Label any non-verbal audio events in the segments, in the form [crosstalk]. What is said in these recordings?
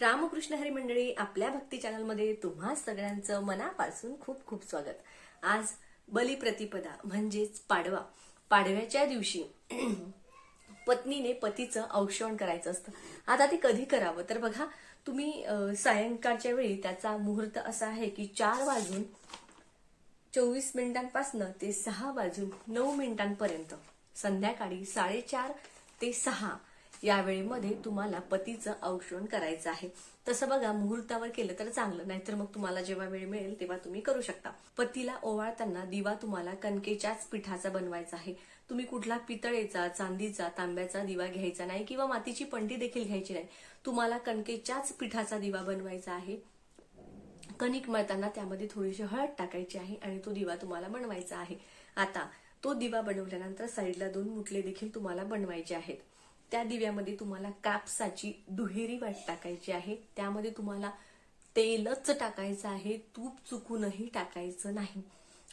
रामकृष्ण हरी मंडळी आपल्या भक्ती चॅनलमध्ये तुम्हा सगळ्यांचं मनापासून खूप खूप स्वागत. आज बलिप्रतिपदा म्हणजेच पाडवा. पाडव्याच्या दिवशी [clears throat] पत्नीने पतीचं औक्षण करायचं असतं. आता ते कधी करावं? तर बघा तुम्ही सायंकाळच्या वेळी त्याचा मुहूर्त असा आहे की चार वाजून चोवीस मिनिटांपासनं ते सहा वाजून नऊ मिनिटांपर्यंत संध्याकाळी साडेचार ते सहा या वेळेमध्ये तुम्हाला पतीचं औक्षण करायचं आहे. तसं बघा मुहूर्तावर केलं तर चांगलं नाहीतर मग तुम्हाला जेव्हा वेळ मिळेल तेव्हा तुम्ही करू शकता. पतीला ओवाळताना दिवा तुम्हाला कणकेच्याच पिठाचा बनवायचा आहे. तुम्ही कुठला पितळेचा चांदीचा तांब्याचा दिवा घ्यायचा नाही किंवा मातीची पंटी देखील घ्यायची नाही. तुम्हाला कणकेच्याच पिठाचा दिवा बनवायचा आहे. कणिक मळताना त्यामध्ये थोडीशी हळद टाकायची आहे आणि तो दिवा तुम्हाला बनवायचा आहे. आता तो दिवा बनवल्यानंतर साईडला दोन मुटले देखील तुम्हाला बनवायचे आहेत. त्या दिव्यामध्ये तुम्हाला कापसाची दुहेरी वाट टाकायची आहे. त्यामध्ये तुम्हाला तेलच टाकायचं आहे. तूप चुकूनही टाकायचं नाही.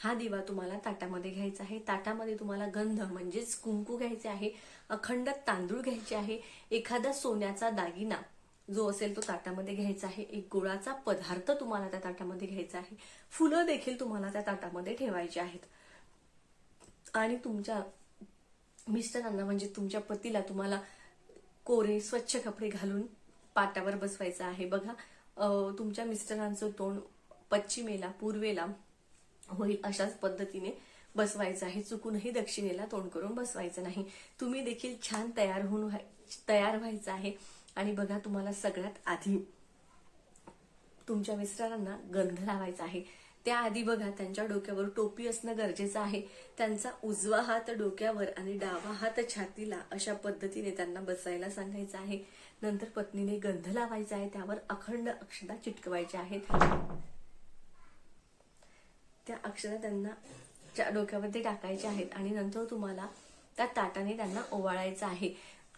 हा दिवा तुम्हाला ताटामध्ये घ्यायचा आहे. ताटामध्ये तुम्हाला गंध म्हणजेच कुंकू घ्यायचे आहे अखंड तांदूळ घ्यायचे आहे एखादा सोन्याचा दागिना जो असेल तो ताटामध्ये घ्यायचा आहे एक गुळाचा पदार्थ तुम्हाला त्या ताटामध्ये घ्यायचा आहे फुलं देखील तुम्हाला त्या ताटामध्ये ठेवायची आहेत. आणि तुमच्या मिस्टरांना म्हणजे तुमच्या पतीला तुम्हाला कोरे स्वच्छ कपडे घालून पाटावर बसवायचं आहे. बघा तुमच्या मिस्टरांचं तोंड पश्चिमेला पूर्वेला होईल अशाच पद्धतीने बसवायचं आहे. चुकूनही दक्षिणेला तोंड करून बसवायचं नाही. तुम्ही देखील छान तयार होऊन व्हाय- तयार व्हायचं आहे. आणि बघा तुम्हाला सगळ्यात आधी तुमच्या मिस्टरांना गंध लावायचा आहे. त्याआधी बघा त्यांच्या डोक्यावर टोपी असणं गरजेचं आहे. त्यांचा उजवा हात डोक्यावर आणि डावा हात छातीला अशा पद्धतीने त्यांना बसायला सांगायचं आहे. नंतर पत्नीने गंध लावायचा आहे त्यावर अखंड अक्षता चिटकवायच्या आहेत. त्या अक्षरा त्यांना च्या डोक्यामध्ये टाकायच्या आहेत आणि नंतर तुम्हाला त्या ताटाने त्यांना ओवाळायचं आहे.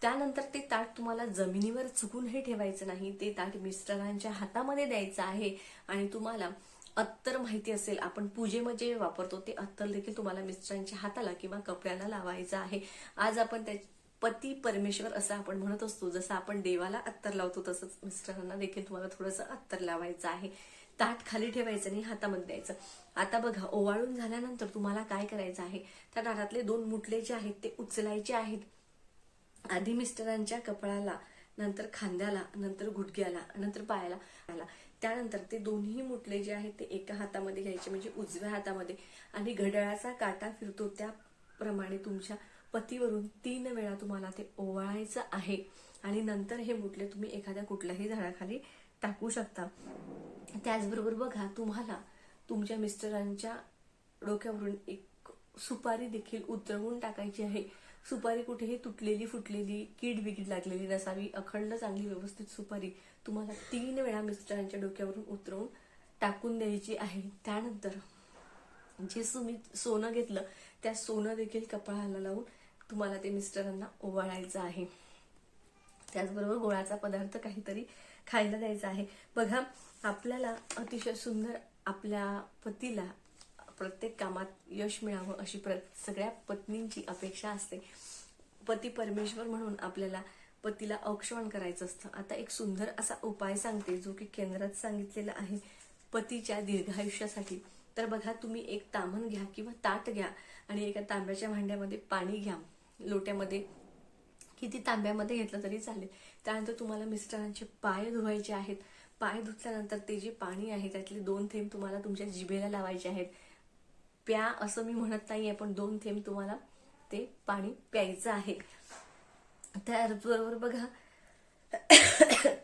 त्यानंतर ते ताट तुम्हाला जमिनीवर चुकूनही ठेवायचं नाही ते ताट मिस्टरांच्या हातामध्ये द्यायचं आहे आणि तुम्हाला अत्तर माहिती असेल आपण पूजेमध्ये जे वापरतो ते अत्तर देखील तुम्हाला मिस्टरांच्या हाताला किंवा कपड्याला लावायचं आहे. आज आपण त्या पती परमेश्वर असं आपण म्हणत असतो जसं आपण देवाला अत्तर लावतो तसंच मिस्टरांना देखील तुम्हाला थोडंसं अत्तर लावायचं आहे. ताट खाली ठेवायचं आणि हातामध्ये द्यायचं. आता बघा ओवाळून झाल्यानंतर तुम्हाला काय करायचं आहे? त्या ताटातले दोन मुटले जे आहेत ते उचलायचे आहेत. आधी मिस्टरांच्या कपाळाला नंतर खांद्याला नंतर गुडघ्याला नंतर पायाला आला त्यानंतर ते दोन्ही मुटले जे आहेत ते एका हातामध्ये घ्यायचे म्हणजे उजव्या हातामध्ये. आणि घड्याळाचा काटा फिरतो त्याप्रमाणे तुमच्या पतीवरून तीन वेळा तुम्हाला ते ओवाळायचं आहे. आणि नंतर हे मुटले तुम्ही एखाद्या कुठल्याही झाडाखाली टाकू शकता. त्याचबरोबर बघा तुम्हाला तुमच्या मिस्टरांच्या डोक्यावरून एक सुपारी देखील उतरवून टाकायची आहे. सुपारी कुठेही तुटलेली फुटलेली कीड बिकीड लागलेली नसावी. अखंड चांगली व्यवस्थित सुपारी तुम्हाला तीन वेळा मिस्टरांच्या डोक्यावरून उतरवून टाकून द्यायची आहे. त्यानंतर जे तुम्ही सोनं घेतलं त्या सोनं देखील कपाळाला लावून तुम्हाला ते मिस्टरांना ओवाळायचं आहे. त्याचबरोबर गोळाचा पदार्थ काहीतरी खायला द्यायचा आहे. बघा आपल्याला अतिशय सुंदर आपल्या पतीला प्रत्येक कामात यश मिळावं अशी प्र सगळ्या पत्नींची अपेक्षा असते. पती परमेश्वर म्हणून आपल्याला पतीला औक्षवण करायचं असतं. आता एक सुंदर असा उपाय सांगते जो की केंद्रात सांगितलेला आहे पतीच्या दीर्घायुष्यासाठी तर बघा तुम्ही एक तामण घ्या किंवा ताट घ्या आणि एका तांब्याच्या भांड्यामध्ये पाणी घ्या. लोट्यामध्ये किती तांब्यामध्ये घेतलं तरी चालेल. त्यानंतर तुम्हाला मिस्टरांचे पाय धुवायचे आहेत. पाय धुतल्यानंतर ते जे पाणी आहे त्यातले दोन थेंब तुम्हाला तुमच्या जिभेला लावायचे आहेत. प्या असं मी म्हणत नाहीये पण दोन थेंब तुम्हाला ते पाणी प्यायचं आहे. त्याचबरोबर बघा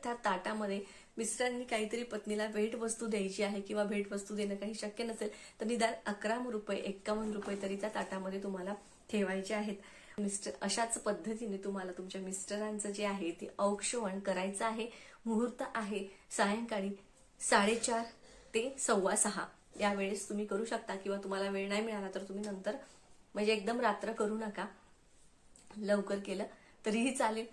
त्या ताटामध्ये मिस्टरांनी काहीतरी पत्नीला भेटवस्तू द्यायची आहे किंवा भेटवस्तू देणं काही शक्य नसेल तर निदान अकरा रुपये एक्कावन्न रुपये तरी त्या ताटामध्ये तुम्हाला ठेवायचे आहेत. मिस्टर अशाच पद्धतीने तुम्हाला तुमच्या मिस्टरांचं जे आहे ते औक्षवण करायचं आहे. मुहूर्त आहे सायंकाळी साडेचार ते सव्वा सहा. या वेळेस तुम्ही करू शकता किंवा तुम्हाला वेळ नाही मिळाला तर तुम्ही नंतर म्हणजे एकदम रात्र करू नका. लवकर केलं तरीही चालेल.